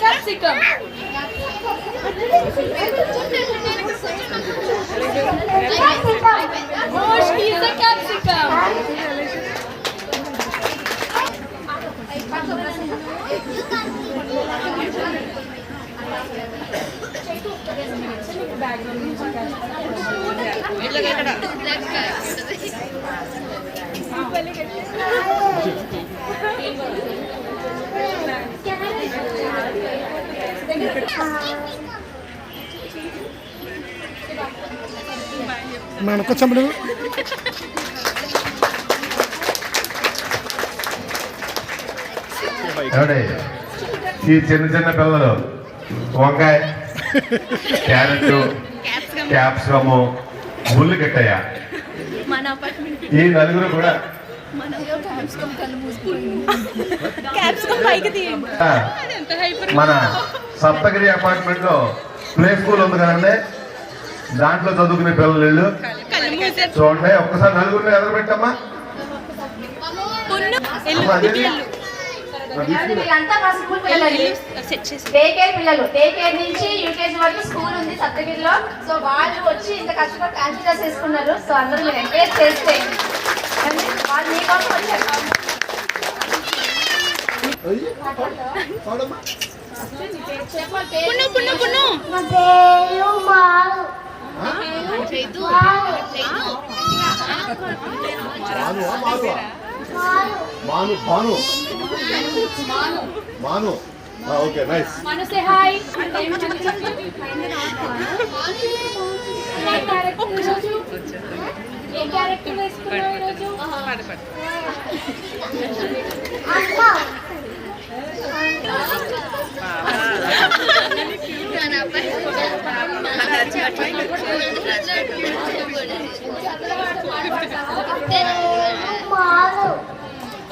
Capsicum Pesquisa capsicam. Thank you. నువ్వు ఏమండి? ఈ చిన్న చిన్న పిల్లలు వంకాయ క్యారెట్ క్యాప్సికము. ముళ్ళు కట్టయ్య ఈ నలుగురు కూడా మన సప్తగిరి అపార్ట్మెంట్లో ప్లే స్కూల్ ఉంది కదండి. దాంట్లో చదువుకునే పిల్లలు వీళ్ళు. చూడండి ఒక్కసారి నలుగురిని ఎదరబెట్టమ్మా అమ్మా, అదేంటి? ఏమండి, వీళ్ళంతా మా స్కూల్ పిల్లలు డే కేర్ పిల్లలు. డే కేర్ నుంచి యూకేజీ వరకు స్కూల్ ఉంది సప్తగిరిలో. సో వాళ్ళు వచ్చి ఇంత కష్టపడి ఫ్యాన్సీ డ్రెస్ వేసుకున్నారు సో అందరూ ఎంకరేజ్ చేస్తే. వాళ్ళు మీకోసం వచ్చారు పున్ను పున్ను పున్ను నా Manu Bhanu Manu okay nice hi ఏ క్యారెక్టర్ వేసుకున్నావు ఈరోజు?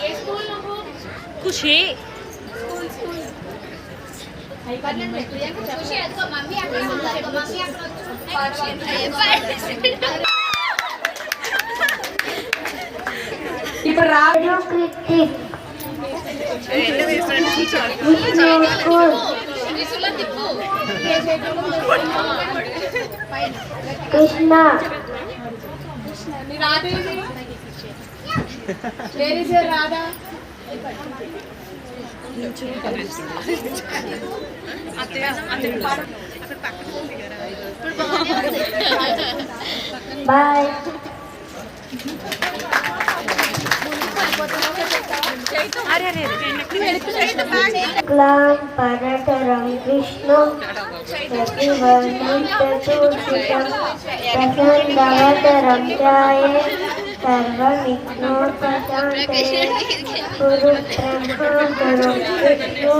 ఏ స్కూల్ నువ్వు ఖుషి ఇప్పుడు రాజు కృతిక్ కృష్ణ నీ రాధ ఏది? Where is your Radha bye అరే అరే క్లాం పరతరం విష్ణు ప్రతివర్ణం చతుర్భుజం ప్రసన్నవతరం ఛాయే సర్వవిఘ్నోపశాంతయే గురు బ్రహ్మ గురు విష్ణు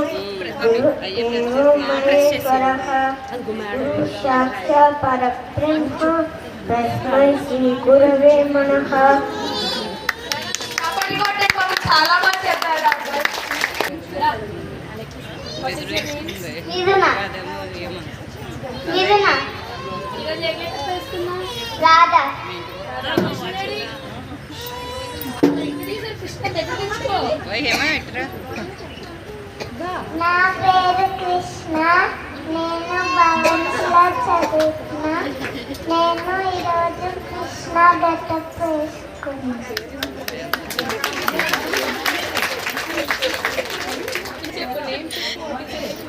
గురు దేవో మహేశ్వరః గురు సాక్షాత్ పరబ్రహ్మ చాలా బాగా చెప్పారు రాధా? నా పేరు కృష్ణ. నేను భవన్స్లో చదువుతున్నా నేను ఈరోజు కృష్ణ గెటప్ వేసుకున్నాను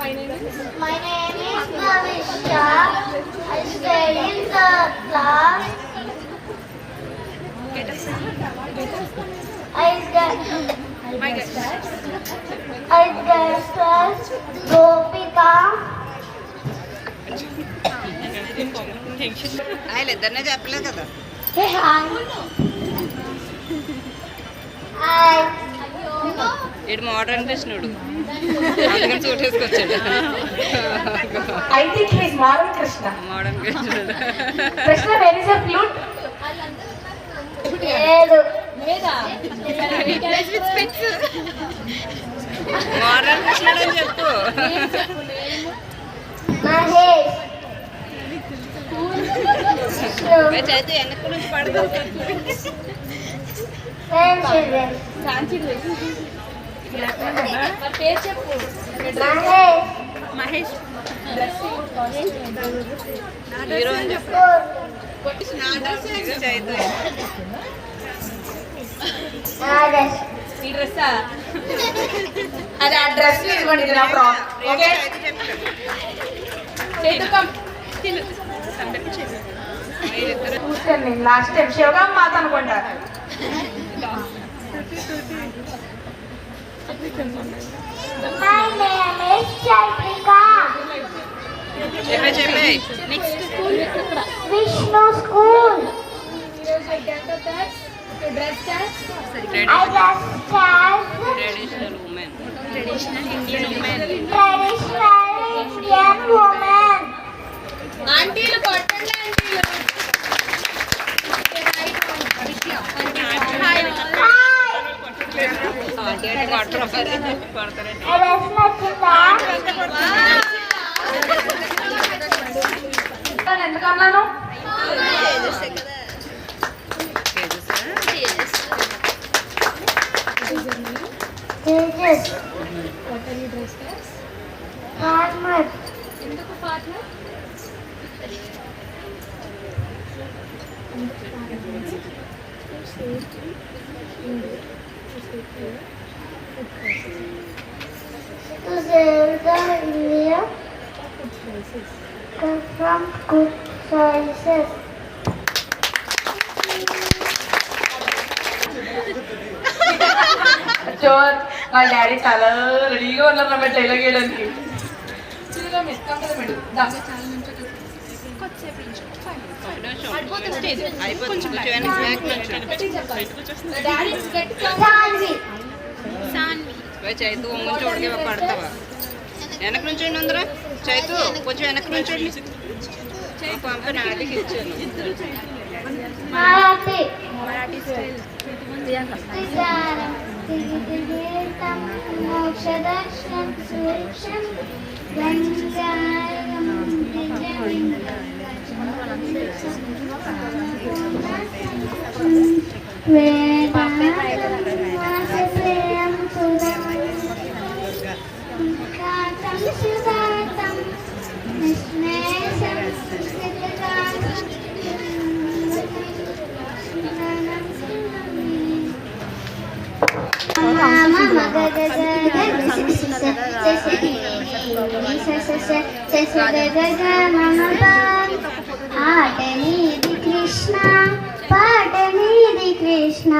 my name My name is Bhavisha. I study in third class. I get I get Gopika. వీళ్ళిద్దరినే చెప్పలేదు కదా Hey, hi. Hi. ఇటు మోడర్న్ కృష్ణుడు అందుకని suit వేసుకొచ్చాడు I think he's modern Krishna. Modern కృష్ణుడు Krishna, where is your flute? లేదు లేదా modern కృష్ణుడు అని చెప్పు మహేష్ పోయి చదివి వెనక్కి నుంచి పడదు మహేష్ ఈ డ్రెస్సా అది ఆ డ్రెస్ ఇదిగోండి ఇది నా ఫ్రాక్ ఓకే చేతుకం చూస్తాను లాస్ట్ టైం శివగా మాత అనుకుంటారు My name is Chaitrika. చెప్పే చెప్పే Vishnu School. I just as traditional అంటే కొట్టరు మరి కొడతారండి I just నచ్చిందా ఎందుకు అన్నాను farmer to save the India from good choices. చోర్ మా డాడీ చాలా రెడీగా ఉన్నారు నా డైలాగ్ వేయడానికి చిన్నగా మెత్తం కదా మేడం దా. అయిపోతుంది కొంచెం వెనక్కి బ్యాక్ నుంచో. చైతు ఒంగుని చూడకే పడతావా వెనక నుంచి ఉందరా చైతు కొంచెం వెనక నుంచి పంప నాటికి ఇచ్చాను Marathi. Visaram. Tirthivirtam. Mokshadaksham. ఆటనీది Krishna పాటనీది Krishna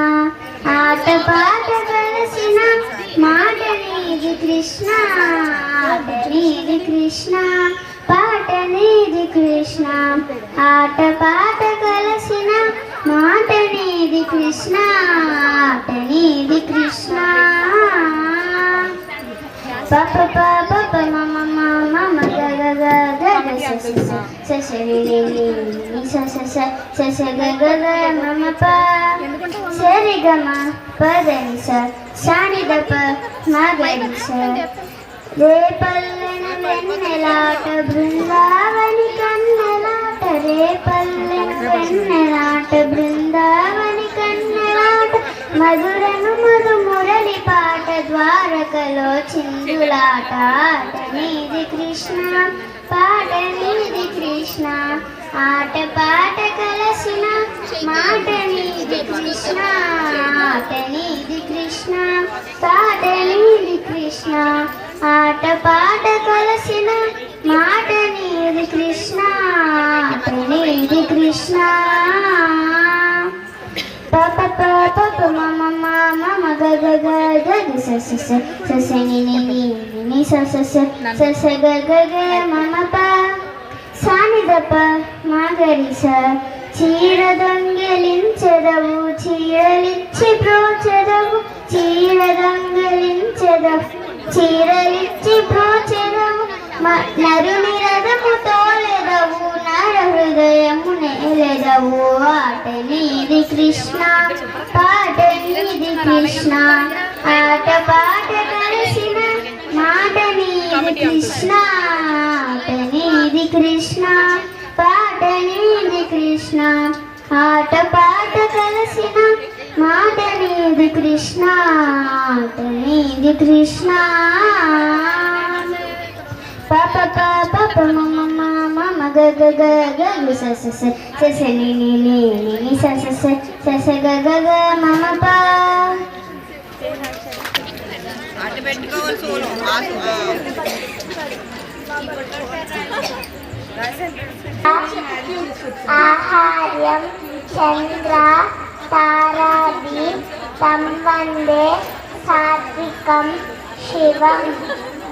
ఆట పాట కలిసిన మాటనీది కృష్ణ ఆటనీది కృష్ణ పాటనీది కృష్ణ ఆట పాట కలిసిన మాటనీది కృష్ణ ఆటనీది కృష్ణ పప పప ప మమ మమ మ గ గ గ గ గ స స స స స రి రి రి రి స స స స స గ గ గ మమ ప స రి గ మ ప ద ని స సా ని ద ప మ గ రి స రే పల్లెన వెన్నెలాట బృందావని కన్నెలాట రే పల్లెన వెన్నెలాట బృందావని కన్నెలాట మధురను మధుమురని పాట ద్వారకలో చిందులాట నీది కృష్ణ పాట నీది కృష్ణ. ఆట పాట కలసిన మాట నీది కృష్ణ. ఆట నీది కృష్ణ పాట నీది కృష్ణ. ఆట పాట కలసిన మాట నీది కృష్ణ ఆట నీది కృష్ణ. పప పప ప మమ మమ మ గ గ గ గ గ స స స స స ని ని ని ని ని స స స స స గ గ గ మమ ప సా ని ద ప మ గ రి స చీర దొంగలించెదవు చీరలిచ్చి ప్రోచెదవు చీర దొంగలించెదవు చీరలిచ్చి ప్రోచెదవు మ- నరుని రథము తోలెదవు నర హృదయము నేలెదవు ఆట కృష్ణ పాటనీది కృష్ణ. ఆట పాట కలిసిన మాట నీది కృష్ణ. ఆటనీది కృష్ణ పాటనీది కృష్ణ. ఆట పాట కలిసిన మాట నీది ఇది కృష్ణ ఇది కృష్ణ. పాప పాప మమ స స గ గ గ మమ పా అటు పెట్టుకోవాలి సోలో ఆ సో- ఆ. ఆహార్యం చంద్ర తారాది వందే సాత్వికం శివం.